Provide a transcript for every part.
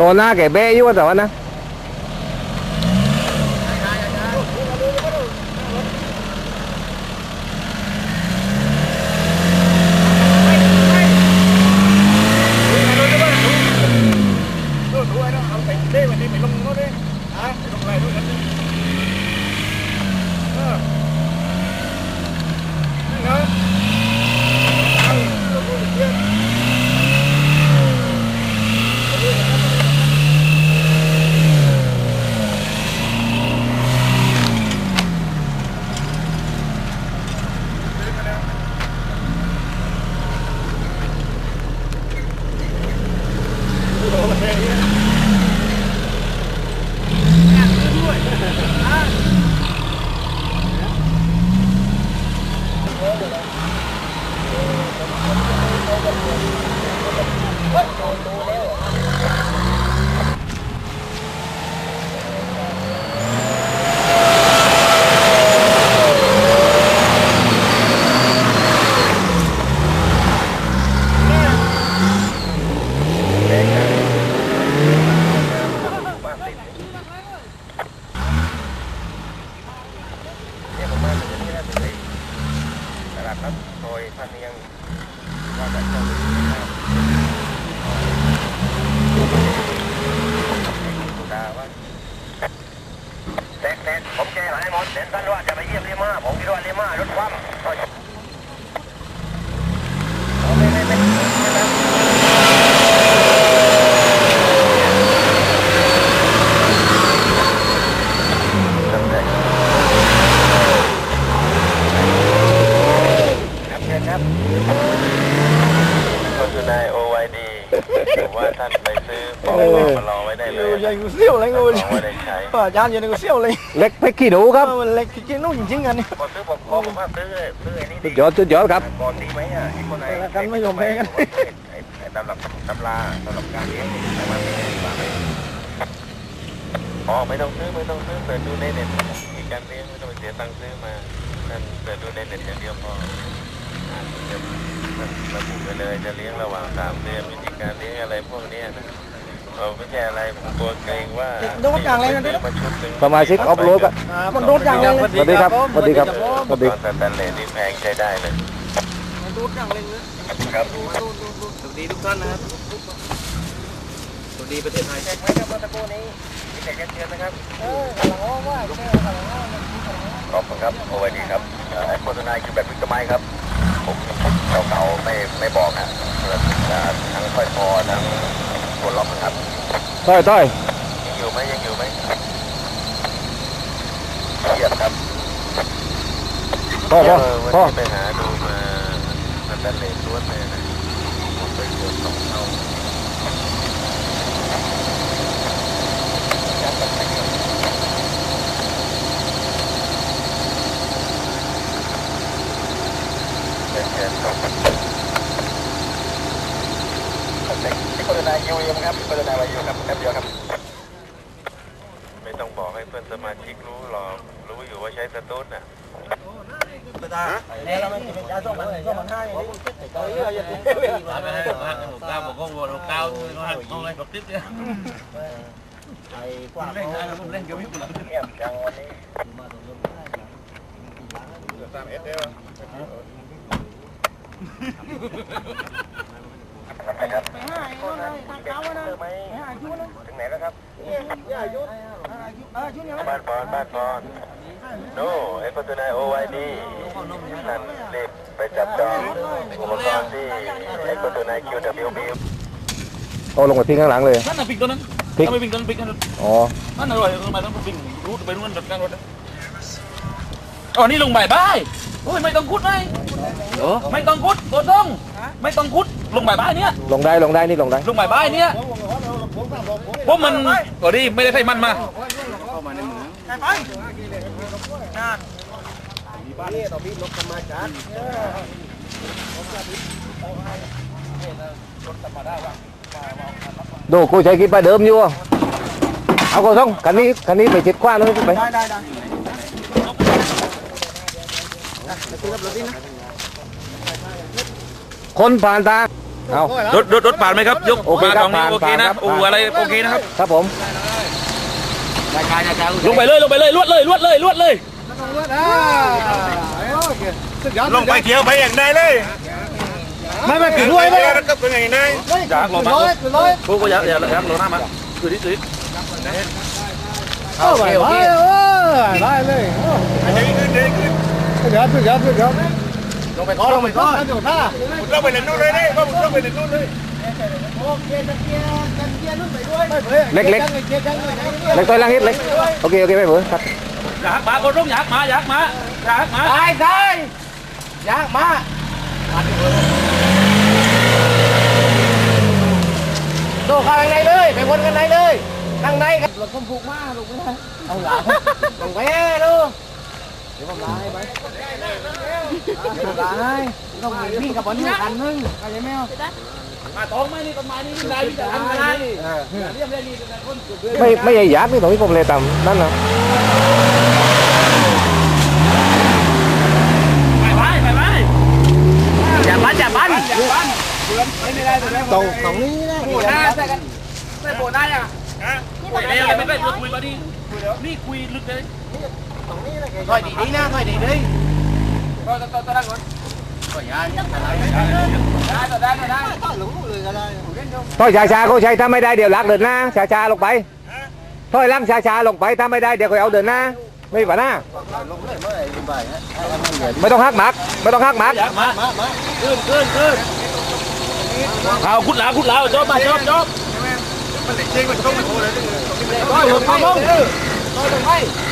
รอหน้าแก่เบ้อยู่ว่าแต่ว่านะ ตลาดนัด โดยท่านเนียงว่าจะเจ้าหน้าที่นะครับสุดาว่าเด็ดๆผมแจ้งให้หมดเด็ดท่านว่าจะไปเยี่ยมลิมาผมคิดว่าลิมารถคว่ำเอาไม่ไม่ไม่ไม่ไม่ครับเชิญครับก็คือนาย OYD ผมว่าท่านไปซื้อของมารอไว้ได้เลย ยังกูเซี่ยวเลยกู ของไว้ได้ใช้ อาจารย์ยังกูเซี่ยวเลยเล็กเพชรขี้หนูครับเล็กจริงๆนู่นจริงๆกันนี่ก่อนซื้อผมขอผมว่าซื้อซื้อไอ้นี่สุดิดยอดสุดยอดครับก่อนดีไหมอะไอ้คนไหนกันไม่ยอมแพ้กันไอ้ไอ้ตำรับตำราสำหรับการเลี้ยงนี่ประมาณนี้ดีกว่าไหมอ๋อไม่ต้องซื้อไม่ต้องซื้อเปิดดูในเน็ตมีการเลี้ยงไม่ต้องไปเสียตังค์ซื้อมานั่นเปิดดูในเน็ตอย่างเดียวพออ่าเดี๋ยวระบุไปเลยจะเลี้ยงระหว่างสามเดือนวิธีการเลี้ยงอะไรพวกนี้นะ เราไม่ใช่อะไรผมกลัวเกรงว่าโดนอย่างไรกันด้วยมาชุดหนึ่งสมาชิกออฟโรดครับอ่ามันโดนอย่างเลยสวัสดีครับสวัสดีครับสวัสดีตอนแต่เลนนี่แพงใช้ได้เลยมันโดนอย่างเลยนะครับสวัสดีทุกท่านนะครับสวัสดีประเทศไทยเช็คไหมครับเมื่อสักครู่นี้มีแต่ยันเยือนนะครับเออกำลังอ้อมว่าแค่กำลังอ้อมขอบคุณครับโอไวดีครับเอ่อโฆษณาคือแบบวิกไม้ครับผมเก่าๆไม่ไม่บอกนะเพื่อจะทั้งค่อยพอทั้ง ตัวล็อกนะครับต้อยต้อยยังอยู่ไหมยังอยู่ไหมเยียบครับพ่อพ่อเออวันพ่อนี้ไปหาดูมามันดันเลนล้วนเลยนะหมดไปเกือบสองเท่าเป็นแก นตกที่โฆษณายูยังครับโฆษณาวายูครับแป๊บเดียวครับ ไม่ต้องบอกให้เพื่อนสมาชิกรู้หรอกรู้อยู่ว่าใช้สตูดน่ะ ถึงไหนแล้วครับบ้านบอลบ้านบอลโน่ไอ้โฆษณาโอไวดีนั่นรีบไปจับจองอุปกรณ์ที่ไอ้โฆษณา QWB โอ้ลงมาทิ้งข้างหลังเลยนั่นน่ะปิกตัวนั้นพลิกทำไมปิกตัวนั้นปิกกันอ๋อนั่นอร่อยทำไมต้องปิกรูดไปนู่นจัดการรถอ๋อนี่ลงใบบ้ายโอ้ยไม่ต้องคุดไหมเออไม่ต้องคุดตัวตรงไม่ต้องคุดลงใบบ้ายเนี่ยลงได้ลงได้นี่ลงได้ลงใบบ้ายเนี่ย เพราะมันก็ดีไม่ได้ใส่มันมาดูกูใช้คิดไปเดิมอยู่เอาก็ต้องคันนี้คันนี้ไปจิตกว้างเลยไปคนผ่านทาง เอารถรถรถผ่านไหมครับ ยกโอเคมาครับตรงนี้ผ่านโอเคนะผ่านครับโอ้อะไรโอเคนะครับ ครับผมลงไปเลยลงไปเลยลวดเลยลวดเลยลวดเลยลงไปเขียวไปอย่างใดเลยไม่ไม่ถึงด้วยเขียวก็เป็นอย่างใดอยากลงมาพวกอยากอยากอยากลงหน้ามาคือดิคือดิโอเคโอเคได้เลยเดี๋ยวขึ้นเดี๋ยวขึ้นเดี๋ยวเดี๋ยวเดี๋ยว ลงไปก้อนลงไปก้อนมุดลงไปเล่นนู่นเลยนี่ว่ามุดลงไปเล่นนู่นเลยเล็กเล็กเล็กตัวล่างนิดเล็กโอเคโอเคไม่เบื่อครับอยากมาคนรุ่งอยากมาอยากมาอยากมาได้ได้ยากมาโตเข้าข้างในเลยไปวนกันในเลยข้างในครับรถผมผูกมาลูกไม่ได้เอาหลังลงไปแน่ลูกเดี๋ยวผมลาให้ไปเดี๋ยวผมลาให้ต้องมีพี่กับบอลนี่คันนึงเข้าใจไหมเอามาตรงไหมนี่ต้นไม้นี่ได้ที่จะทำอะไรเรียบเรียบนี่เป็นคนไม่ไม่ใหญ่ยักษ์นี่ตรงนี้ผมเลยต่ำนั่นนะไปไปไปไปอย่าบันอย่าบันตรงตรงนี้โบได้ใส่กันใส่โบได้อะไม่ได้ไม่ได้คุยมาดินี่คุยลึกเลย ถอยดีดีนะถอยดีดีก็ต้องต้องได้ก่อนถอยยาได้ต่อได้ต่อได้ถอยช้าๆเขาใช้ถ้าไม่ได้เดี๋ยวลักเดินหน้าช้าๆลงไปถอยลังช้าๆลงไปถ้าไม่ได้เดี๋ยวเขาเอาเดินหน้าไม่ป่ะหน้าไม่ต้องหักหมักไม่ต้องหักหมักอยากมาขึ้นขึ้นขึ้นเอาคุดหลาคุดหลาจบมาจบจบก็อย่าหักหมักก็ใช้อย่าหักหมักก็ใช้อย่าหักหมักอ่าโอเคเอาหักนิดนึงหักนิดนึงอ่าโอเคโอเคอย่าหักหมักนู่นนี่เลยไป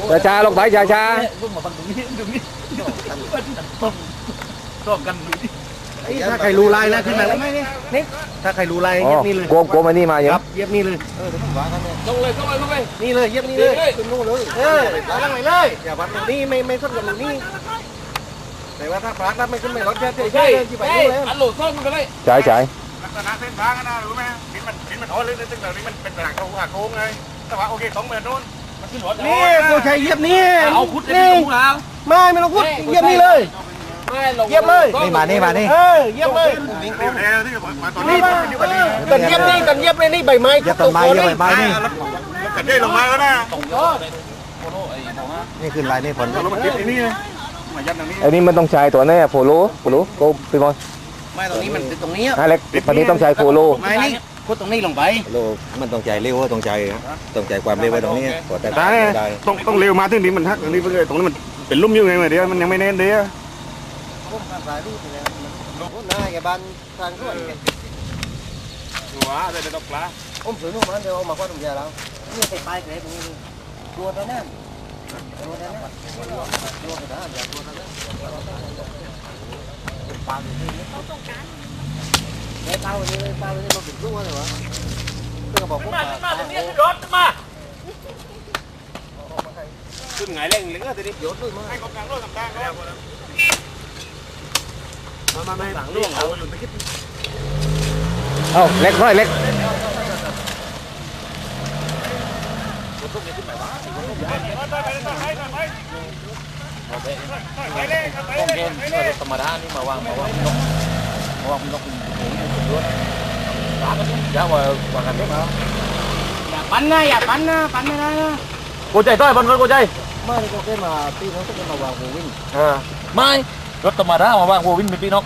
ผมช้าๆลงไปช้าพวกมาฟังตรงนี้ตรงนี้ต้มกันดู ดิถ้าใครรู้ลายนะขึ้นมาแล้วนี่ถ้าใครรู้ลายๆอ๋อเย็บนี่เลยโกมโกมอันนี้มาเยครัอะบเย็บนี่เลยลงเลยลงเลยลงเลยนี่เลยเย็บนี่เลยขึ้นนู่นเลยเออไปลังไหนเลยอย่าวัดตรงนี้ไม่ไม่ส้นกับตรงนี้แต่ว่าถ้าพลักนั้นไม่ขึ้นไม่รถแค่เตะใช่เดินที่ไปใช่นู่นเลยอันโหลดซ่อนมันกันเลยใช่ใช่ลักษณะเส้นทางนะรู้ไหมหินมันหินมันอ่อนเลยซึ่งเหล่านี้มันเป็นหลังเขาหักโค้งไงแต่ว่าโอเคสองเมตรนู้นมันขึ้นหัวนี่กูใช้เย็บนี่เอาคุดเลยนี่พี่เอาไม่ไม่ต้องพูดเย็บนี่เลย เยี่ยมเลยนี่มานี่มานี่เออเย็บเลยเร็วเร็วที่มาตอนนี่นี้มาตอนเย็บนี่ตอนเย็บเลยนี่ใบไม้เย็บต้นไม้เย็บใบไม้นี่กระเด้ลงมาแล้วนะนี่ขึ้นลายนี่ผลรถมันติดไอ้นี่เลยมายัดตรงนี้อันนี้มันต้องใช้ตัวแน่โฟโลโฟโลโกพี่บอลไม่ตรงนี้มันติดตรงนี้ฮะเล็กวันนี้ต้องใช้โฟโลไม่นี่พูดตรงนี้ลงไปโลมันต้องใจเร็วต้องใจต้องใจความเร็วไว้ตรงนี้กดแต่ได้ได้ต้องต้องเร็วมาถึงนี้มันทักตรงนี้ไปเลยตรงนี้มันเป็นลุ่มอยู่ไงเดี๋ยวมันยังไม่แน่นเดี๋ยว ไผมทางสายรูดเลยลูกนาแกบ้านทางด้วยหัวเดี๋ยวตกปลาผมซื้อนู่นมาเดี๋ยวมาคว้าตรงยาแล้วนี่ไปปลายเกล็ดตรงนี้ตัวตัวนั้นตัวนั้นตัวกระดาษตัวกระดาษปลาอยู่นี่เขาต้องการเฮ้ปลาวันนี้ปลาวันนี้เราเป็นลูกเลยวะเพื่อบอกผมมาปลาขึ้นมาตรงนี้รถมาขึ้นไงเร่งเหลือแต่ดิโยนด้วยมั้งให้กองกลางรถกลางแล้ว มามาไม่สั่งลูกเอาเอาเล็กน้อยเล็กต้องเกณฑ์ธรรมดานี่มาวางมาวางนกมาวางนกเป็นโอ้โหเป็นรถปลาก็เนี่ยาวกว่ากว่ากันเยอะมากอย่าปั้นนะอย่าปั้นนะปั้นไม่ได้นะกูใจต้อยบนรถกูใจไมาที่เขาเคยมาตีเขาจะมาวางหูวิ่งเออไม่ รถธรรมดามาวางวัววินเป็นพี่นก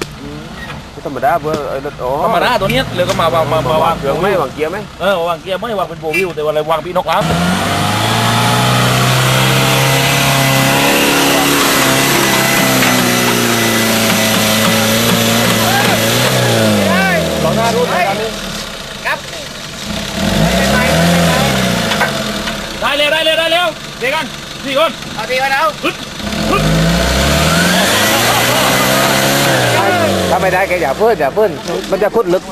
ธรรมดาเบอร์รถโอ้ธรรมดาตัวเนี้ยเลยก็มาวางมามาวางเครื่องไม่วางเกียร์ไหมเออวางเกียร์ไม่วางเป็นโบวิวแต่ว่าอะไรวางพี่นกแล้วลองหน้ารูดไปกันนี่ได้เร็วได้เร็วได้เร็วเด็กกันสี่คนเอาดีกันแล้วถ้า ไม่ได้แกอย่าเพิ่นอย่าเพิ่นมันจะคุดลึก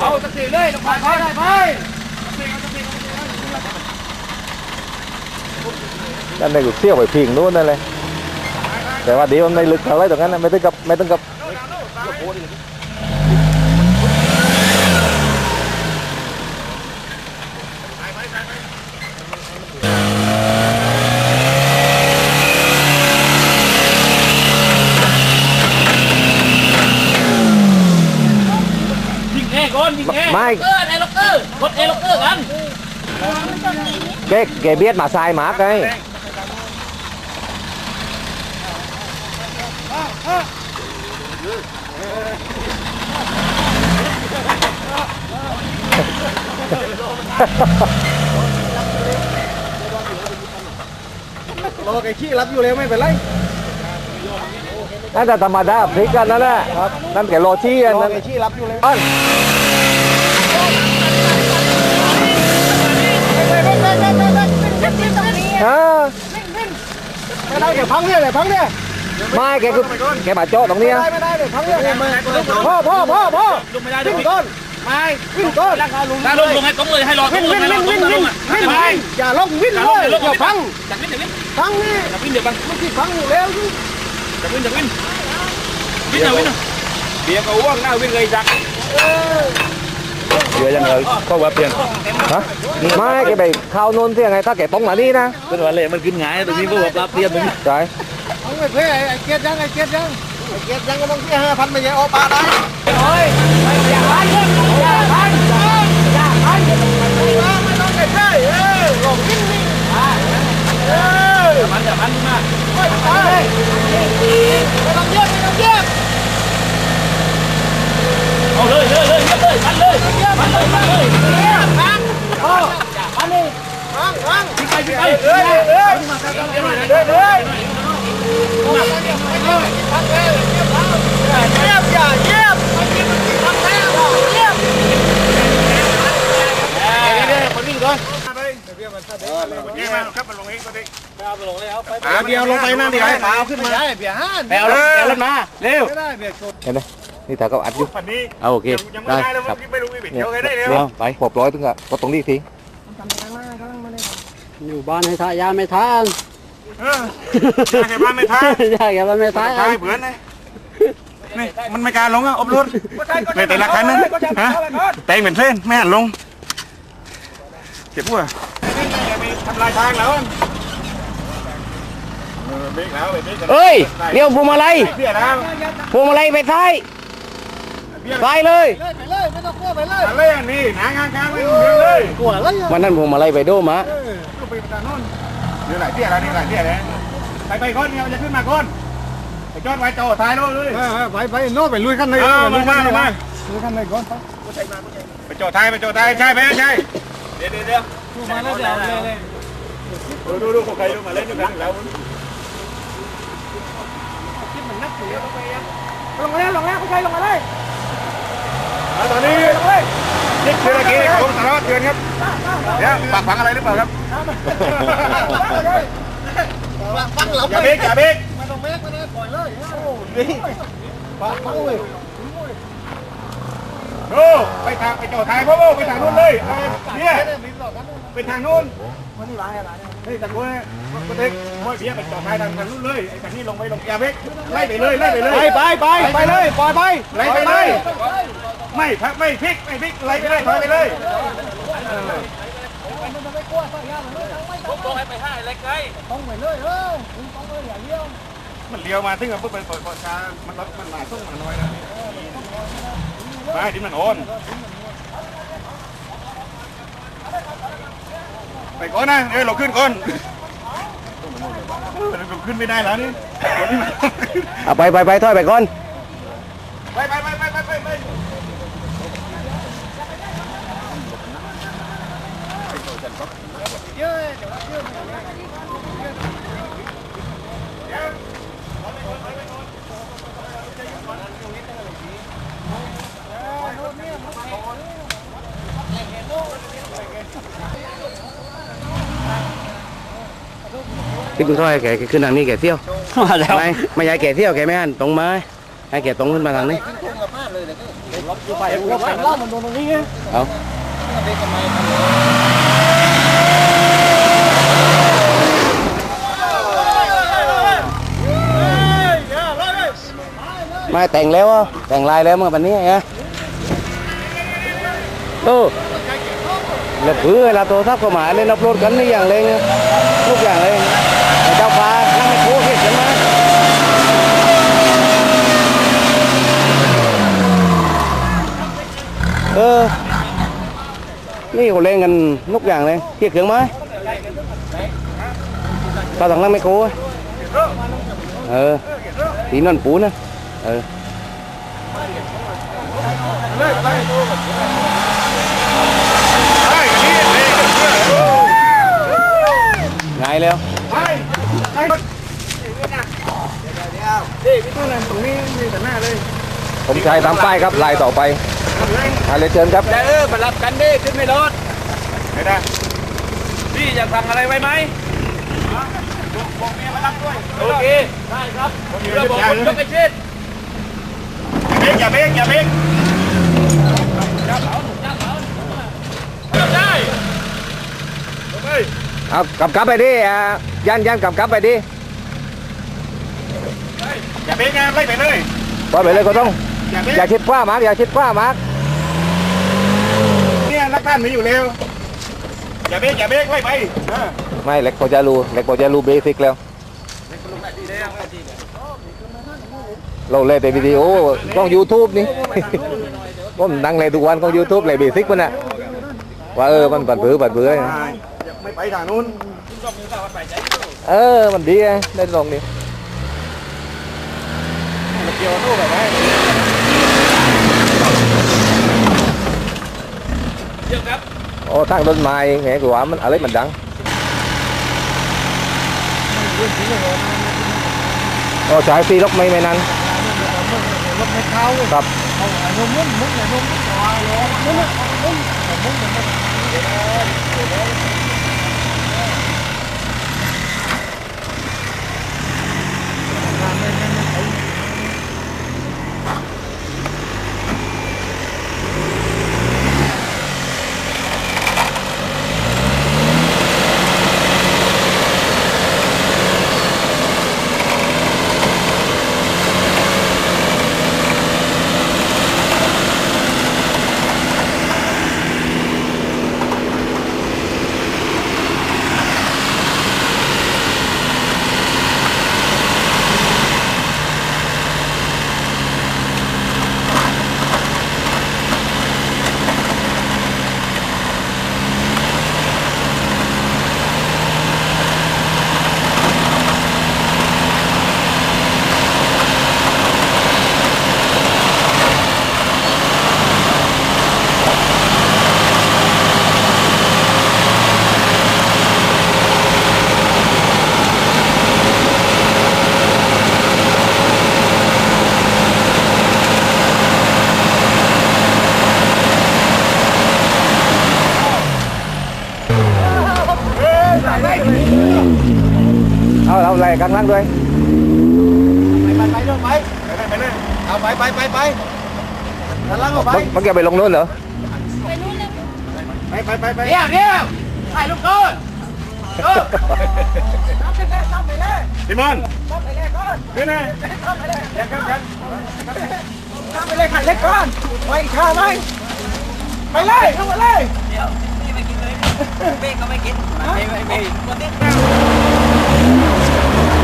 เอาสติเลยลงไปไปไปนั่นในกุเสี้ยวไปพิงนู้นนั่นเลยแต่ว่าเดี๋ยวมันไม่ลึกเท่าไรตรงนั้นไม่ต้องกับไม่ต้องกับ ยิงเอก่อนยิงเอ ไม่ เออไอ้ล็อกเกอร์กดเอล็อกเกอร์กัน แกแกเบียดมาทรายหมา ไงรอไอ้ขี้รับอยู่แล้วไม่เป็นไรนั่นแต่ธรรมดาพลิกกันนั่นแหละนั่นแกโรชี่อันรอนั้นไอ้ขี้รับอยู่แล้ว อัน เออ ไม่ได้ เดี๋ยวพังเนี่ยเดี๋ยวพังเนี่ยไม่แกก็แกมาโจ้ตรงเนี้ยไม่ได้เดี๋ยวพังเนี่ยพ่อพ่อพ่อพ่อลงไม่ได้ด้ววิ่ยงก้อนไม่วิ่งก้อนถ้าลงลงให้ตรงเลยให้รอตรวิ่งงเลยวิ่งให้รวิ่องตรงวิ่งตรวิ่งงอะวิ่งอย่าลงวิ่งเลยอย่าพังจากวิ่งจากวิ่งพังนี่จากวิ่งเดี๋ยวบังมันที่พังอยู่แล้วจากวิ่งจากวิ่งวิ่งเอาวิ่งเอาเบียร์ก็อ้วงหน้าวิ่งเลยจัก เดี๋ยวยังไงก็ว่าเปลี่ยนฮะไม่แกไปเข้าโน่นที่ยังไงถ้าแกตรงมานี่นะเป็นว่าเลยมันขึ้นง่ายตรงนี้ก็ว่าปรับเปลี่ยนตรงนี้ใช่เอาไปเพ่ไอ้เกียร์ยังไอ้เกียร์ยังไอ้เกียร์ยังก็ต้องเสียห้าพันไม่ใช่ออปาได้โอ้ยอย่าพันอย่าพันอย่าพันไม่ต้องใกล้ๆเออหลงวิ่งวิ่งเออมันจะมันมากไม่ต้องเยียบไม่ต้องเยียบ เอาเลยเลยเลยเลยมัน เลยมันเลยมันเลยพังโอ้พังนี่พังพังไปไปเอ้ยเอ้ยเอ้ยเอ้ยเอ้ยพังเลยเยียบพังเยียบอย่าเยียบมันกินมันกินพังแล้วเยียบเดี๋ยวคนวิ่งก่อนหาเบียร์ลงไปนั่นดิไอ้ปลาเอาขึ้นมาได้เบียร์ห้านไปเอารถเอารถมาเร็วเห็นไหม นี่ถ้าเขาอัดอยู่ วันนี้เอาโอเคยังไม่ได้ได้แล้วครับไม่รู้วิเดียวไงได้เร็วเดี๋ยวไปปบร้อยถึงอะก็ตรงนี้ทีอยู่บ้านให้ทายาไม่ทานเออใช่บ้านไม่ท้ายยายแกบ้านไม่ทานท้ายเผื่อนเลยนี่มันไม่การลงอะอบรถเลยแต่ละคันนั้นฮะแตงเป็นเส้นไม่หันลงเจ็บปวดทำลายทางแล้วเบรกแล้วเบรกเฮ้ยเลี้ยวพวงมาลัยเบี้ย แล้วพวงมาลัยไปซ้ายซ้ายเลยอะไรอะนี่หนางานกลางไม่รู้เลยวันนั้นพวงมาลัยไปโดมาลูกไปตาโน่นเดี๋ยวไหลเบี้ยแล้วนี่ไหลเบี้ยแล้วไปไปก้อนเนี่ยมันจะขึ้นมาก้อนไปจอดไว้จ่อท้ายรถเลยไปไปโน่ไปลุยขั้นในเออมามามาลุยขั้นในก่อนไปจ่อท้ายไปจ่อท้ายใช่ไหมใช่เดี๋ยวเดี๋ยวเดี๋ยวมาแล้วเดี๋ยวเลยดูดูดูใครดูมาเล่นด้วยกันแล้วคิดมันนักลงมาแล้วลงแล้วผู้ชายลงมาเลย ตอนนี้นี่คือเมื่อกี้ผมสารวัตรเตือนครับเนี่ยปากฝังอะไรหรือเปล่าครับอย่าเบรกอย่าเบรกไม่ต้อ้ยปากฟังเลยโอ้ไปทางไปจอดทางพ่อโอ้ไปทางนู้นเลยเนี่ยไปทางนู้น นี่ทางนู้นก็เด็กพ่อเบียไปจอดทางทางนู้นเลยไอ้ทางนี้ลงไปลงอย่าเบกไล่ไปเลยไล่ไปเลยไปไปไปไปเลยปล่อยไปไล่ไปเลยไม่พักไม่พลิกไม่พลิกไล่ไปเลยถอยไปเลยมันเลี้ยวมาถึงกับเพิ่งไปเปิดปอชามันรับมันมาส่งมันน้อยนะไม่ที่มันโอน ไปก่อนนะเอ้ยเราขึ้นก่อนเราขึ้นไม่ได้แล้วนี่เอาไปไปไปถอยไปก่อน ไปไปไปไปไปไปที่คุณถอย แกแกขึ้นทางนี้แกเที่ยวมาแล้วไม่ไม่ยายแกเที่ยวแกไม่หันตรงมาให้แกตรงขึ้นมาทางนี้เล่ามันโดนตรงนี้ไงเอาไม่แต่งแล้วอะแต่งลายแล้วเมื่อวันนี้ไงโอ้แล้วเพื่อเวลาโทรศัพท์เข้ามาเล่นอัพโหลดกันนี่อย่างเลย ทุกอย่างเลยเจ้าฟ้านั่งไม่โค้เห็นกันมเออ นี่เขาเล่นกันทุกอย่างเลยเกี่ยเครื่องไหมตอนหลังนั่งไม่โค้เออตีนั่นปูนะเออ ไงแล้วตรงนี้มีแต่หน้าเลยผมชายตามป้ายครับลายต่อไปอะไรเชิญครับเออมารับกันดิขึ้นไม่รถไม่ได้พี่อยากสั่งอะไรไว้ไหมบอกเมียมารับด้วยโอเคได้ครับเราบอกคนยกไปชิดอ้เช่นอย่าเบรกอย่าเบรก ได้ เอากลับกลับไปดิอ่ายันยันกลับกลับไปดิอย่าเบรกนะไล่ไปเลยปล่อยไปเลยก็ต้อง อย่าเบรกอย่าชิดขว้ามาร์กอย่าชิดขว้ามาร์กเนี่ยนักการมีอยู่เร็วอย่าเบรกอย่าเบรกไล่ไปไม่เล็กพอจะรู้เล็กพอจะรู้เบสิกแล้ว เราเล่นแต่วิดีโอต้อง YouTube นี่ ผมนั่งเล่นทุกวันของ YouTube เลยเบสิกมันอะว่าเออมันปัดเบือปัดเบือไม่ ไปทางนู้นเออ มันดีไงได้ลองดิเกี่ยวนู่นแบบไหมเยอะครับ โอ้ทางต้นไม้แหงกว่ามันอะไรมันดังโอ้สายฟีล็อกไม่ไม่นั้นรถไม่เข้าครับเอาไอ้นุ่มมุ่งมุ่งไอ้นุ่มมุ่งต่อไอ้ล้อมุ่งมุ่งมุ่งมุ่งมุ่ง างด้วย ไปไปไปเรื่องไปไปเลยไปเลยเอาไปไปไปไปด้านล่างเอาไปมื่อกี้ไปลงโน้นเหรอ ไปไปไปไปเดี๋ยวเดี๋ยวถ่ายลูกเกินเออดิมอนขึ้นนะยังกันกันไปเลยขันเล็กก่อนไปข้าไหมไปเลยเข้ามาเลยแล้วนี้ไม่ไปด้วยเฮ้ยเติมไปเลยแล้วพูดดูไอ้โก้ไปเลยไปลงไปเลยลงไปเลยเอาเบรกยางไปเลยเฮ้ยเฮ้ยโอ้ย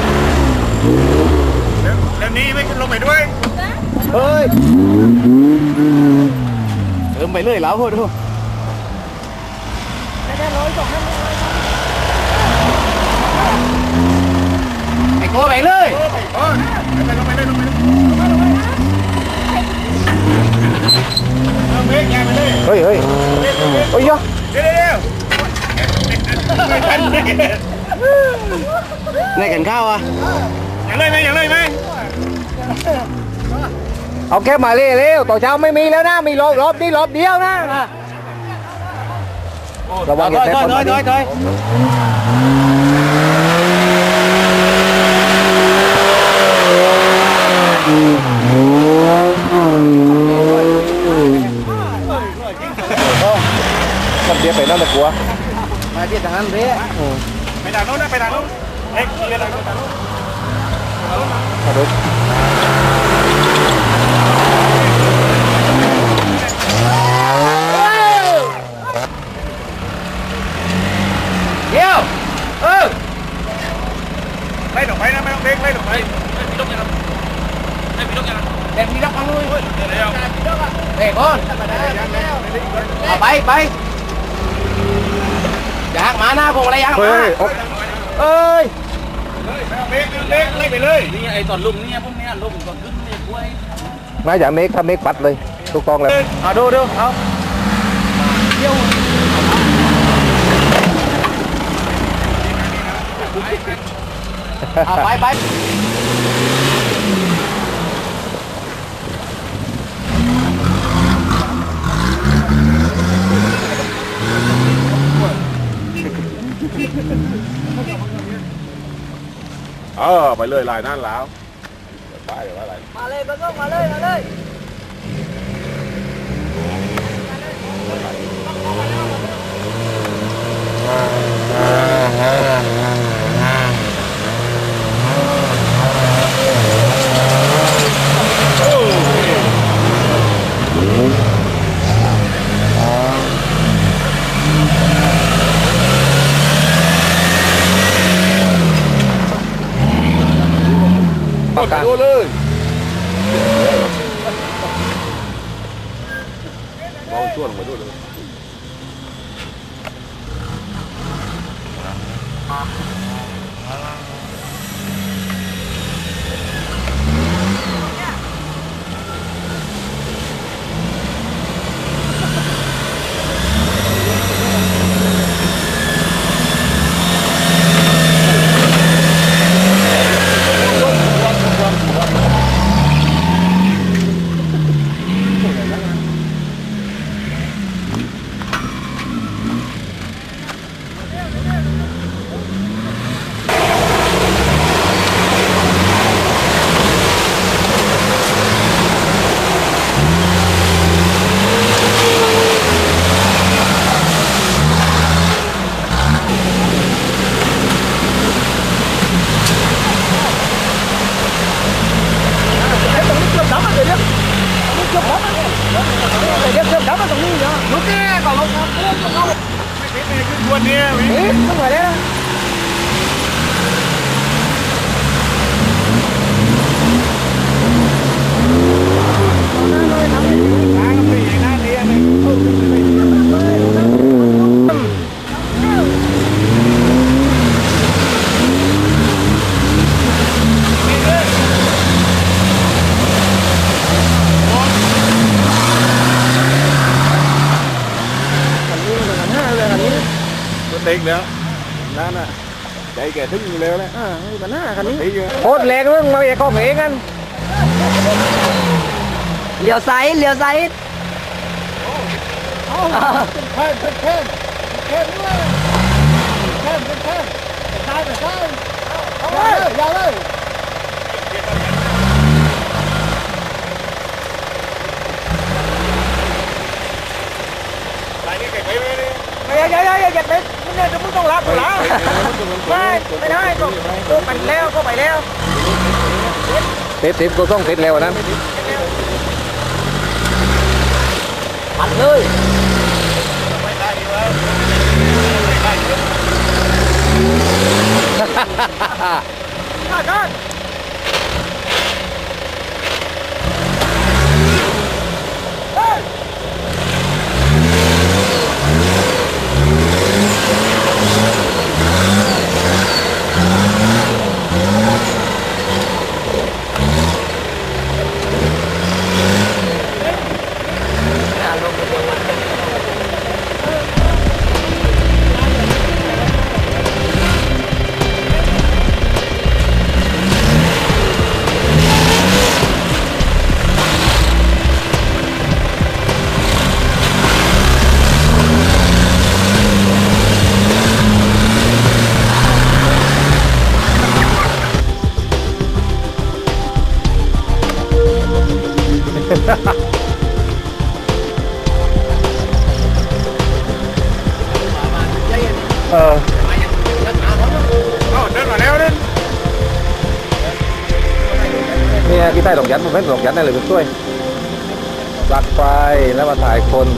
ยะเดี๋ยวเดี๋ยวไม่ทันเลยในกันข้าวอะ อย่างเลยไหมอย่างเลยไหมเอาแค่มาเร็วๆต่อเช้าไม่มีแล้วนะ มีรอบรอบนี้รอบเดียวนะระวังอย่าแทงคนมาดิถอยคนเดียวไปนั่นตะกัวมาที่ทางนั้นเด้ไปทางโน้นนะไปทางโน้นเอ็กซ์เรียนอะไรไปทางโน้น มาดูเดี๋ยวเออไล่ดอกไม้นะไม่ต้องเบรกไล่ดอกไม้เด็กมีรักฟังลุย เด็กก่อนเอาไปไปอยากมาหน้าพงอะไรอยากเฮ้มายเอ้ยเบรกเบรกไล่ไปเลยนี่ไอ้ตอนลุ่มเนี่ยพวกเนี้ยลุ่มก็ขึ้นนี่กล้วยมาอย่าเมกถ้าเมกปัดเลยถูกต้องเลยเอาดูดูเอาเอาไปไป เออไปเลยลายนั่นแล้วไปเดี๋ยวว่าอะไรมาเลยมาเลยมาเลยมาเลย โคตรแรงเรื่องมาเอกของเองกันเลี้ยวซ้ายเลี้ยวซ้ายเพิ่มเพิ่มเพิ่มเพิ่มด้วยเพิ่มเพิ่มเพิ่มซ้ายไปซ้ายเอาเลยยาวเลยลายนี้เก็บไว้ไหมเนี่ยอย่าอย่าอย่าอย่าอย่าเด็กมึง เนี่ยมึงต้องรับกูละไม่ไม่ได้ก็ก็ไปแล้วก็ไปแล้วติดติดกูต้องติดเร็วนั้นปัดเลยข้ากันเอ เนี่ยกี่ใต้หลงยันผมเป็นหลงยันได้เลยช่วยลักไปแล้วมาถ่ายคน